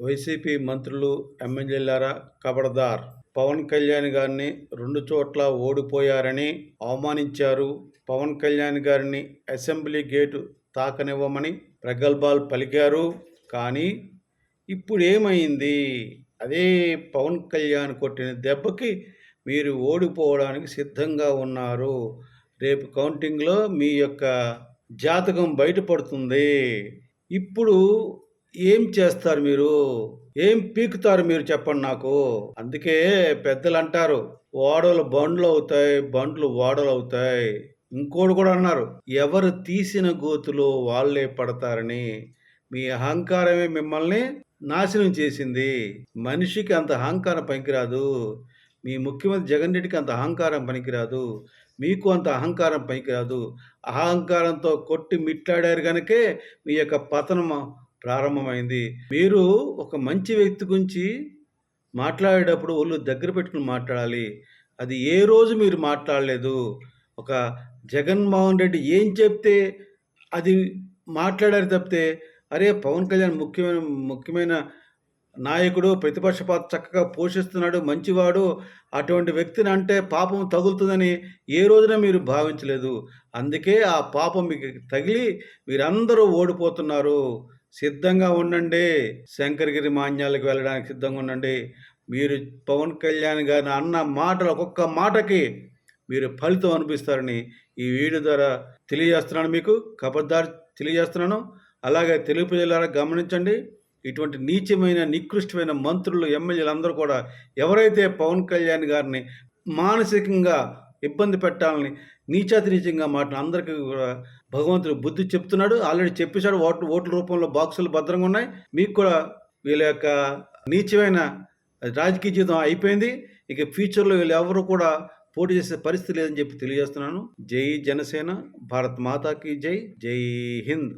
YCP మంత్రులు ఎమ్మెల్యేలారా కబడదార్ పవన్ కళ్యాణ్ గారిని రెండు చోట్ల ఓడిపోయారని అవమానించారు. పవన్ కళ్యాణ్ గారిని అసెంబ్లీ గేటు తాకనివ్వమని ప్రగల్భాలు పలికారు. కానీ ఇప్పుడు ఏమైంది అదే పవన్ కళ్యాణ్ కొట్టిన దెబ్బకి మీరు ఓడిపోవడానికి సిద్ధంగా ఉన్నారు. రేపు కౌంటింగ్లో మీ యొక్క జాతకం బయటపడుతుంది. ఇప్పుడు ఏం చేస్తారు మీరు? ఏం పీకుతారు మీరు చెప్పండి నాకు? అందుకే పెద్దలు అంటారు ఓడలు బండ్లు అవుతాయి బండ్లు ఓడలు అవుతాయి. ఇంకోటి కూడా అన్నారు ఎవరు తీసిన గోతులో వాళ్ళే పడతారని. మీ అహంకారమే మిమ్మల్ని నాశనం చేసింది. మనిషికి అంత అహంకారం పనికిరాదు. మీ ముఖ్యమంత్రి జగన్ రెడ్డికి అంత అహంకారం పనికిరాదు. మీకు అంత అహంకారం పనికిరాదు. అహంకారంతో కొట్టి మిట్లాడారు కనుకే మీ యొక్క పతనం ప్రారంభమైంది. మీరు ఒక మంచి వ్యక్తి గురించి మాట్లాడేటప్పుడు ఒళ్ళు దగ్గర పెట్టుకుని మాట్లాడాలి. అది ఏ రోజు మీరు మాట్లాడలేదు? ఒక జగన్మోహన్ రెడ్డి ఏం చెప్తే అది మాట్లాడారు తప్పితే అరే పవన్ కళ్యాణ్ ముఖ్యమైన ముఖ్యమైన నాయకుడు ప్రతిపక్ష పాత్ర చక్కగా పోషిస్తున్నాడు మంచివాడు అటువంటి వ్యక్తిని అంటే పాపం తగులుతుందని ఏ రోజున మీరు భావించలేదు. అందుకే ఆ పాపం మీకు తగిలి మీరందరూ ఓడిపోతున్నారు. సిద్ధంగా ఉండండి. శంకరగిరి మాన్యాలకు వెళ్ళడానికి సిద్ధంగా ఉండండి. మీరు పవన్ కళ్యాణ్ గారిని అన్న మాటలు ఒక్కొక్క మాటకి మీరు ఫలితం అనిపిస్తారని ఈ వీడియో ద్వారా తెలియజేస్తున్నాను మీకు. కబద్దారు తెలియజేస్తున్నాను. అలాగే తెలుగు ప్రజలారా గమనించండి. ఇటువంటి నీచమైన నికృష్టమైన మంత్రులు ఎమ్మెల్యేలు అందరూ కూడా ఎవరైతే పవన్ కళ్యాణ్ గారిని మానసికంగా ఇబ్బంది పెట్టాలని నీచాతి నీచంగా మాటలు అందరికీ కూడా భగవంతుడు బుద్ధి చెప్తున్నాడు ఆల్రెడీ చెప్పేశాడు ఓట్లు ఓట్ల రూపంలో బాక్సులు భద్రంగా ఉన్నాయి. మీకు కూడా వీళ్ళ యొక్క నీచమైన రాజకీయ జీవితం అయిపోయింది. ఇక ఫ్యూచర్లో వీళ్ళు ఎవరు కూడా పోటీ చేసే పరిస్థితి లేదని చెప్పి తెలియజేస్తున్నాను. జై జనసేన భారత్ మాతాకి జై జై హింద్.